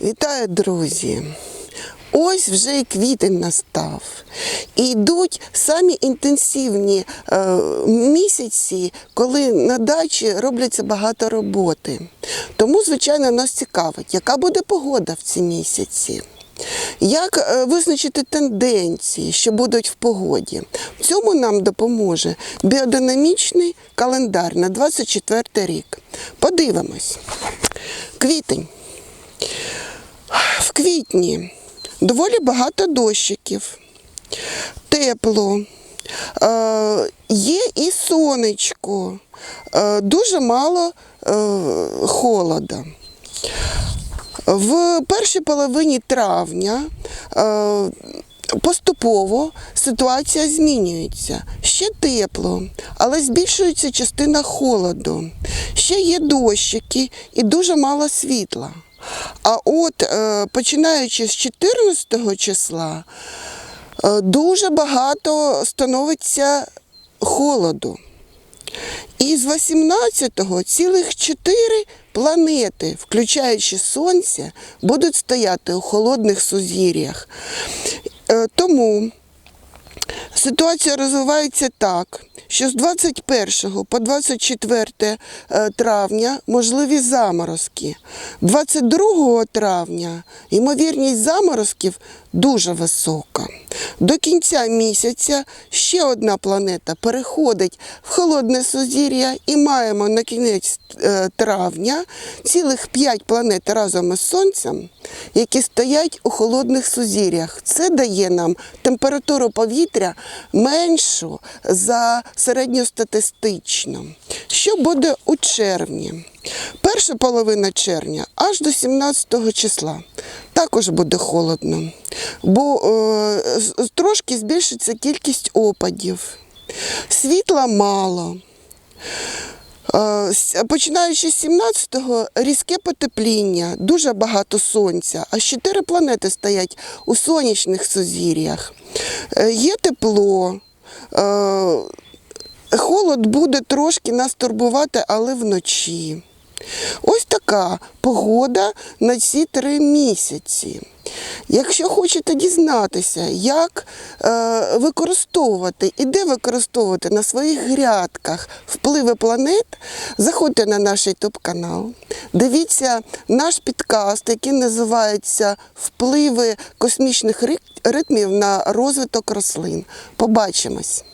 Вітаю, друзі! Ось вже і квітень настав. І йдуть самі інтенсивні е, місяці, коли на дачі робляться багато роботи. Тому, звичайно, нас цікавить, яка буде погода в ці місяці. Як е, визначити тенденції, що будуть в погоді? В цьому нам допоможе біодинамічний календар на 24 рік. Подивимось. Квітень. Квітні доволі багато дощиків, тепло, е, є і сонечко, е, дуже мало е, холода. В першій половині травня поступово ситуація змінюється. Ще тепло, але збільшується частина холоду. Ще є дощики і дуже мало світла. А от е, починаючи з 14 числа е, дуже багато становиться холоду. І з 18-го цілих чотири планети, включаючи Сонце, будуть стояти у холодних сузір'ях. Е, Тому ситуація розвивається так, що з 21 по 24 е, травня можливі заморозки. 22 травня ймовірність заморозків дуже висока. До кінця місяця ще одна планета переходить в холодне сузір'я і маємо на кінець е, травня цілих 5 планет разом із Сонцем, які стоять у холодних сузір'ях. Це дає нам температуру повітря меншу за середньостатистичну. Що буде у червні? Перша половина червня аж до 17 числа. Також буде холодно, бо е, трошки збільшиться кількість опадів. Світла мало. Е, Починаючи з 17-го різке потепління, дуже багато сонця, аж чотири планети стоять у сонячних сузір'ях. Е, Є тепло, е, холод буде трошки нас турбувати, але вночі. Ось така погода на ці три місяці. Якщо хочете дізнатися, як е, використовувати і де використовувати на своїх грядках впливи планет, заходьте на наш YouTube канал, дивіться наш підкаст, який називається Впливи космічних ритмів на розвиток рослин. Побачимось!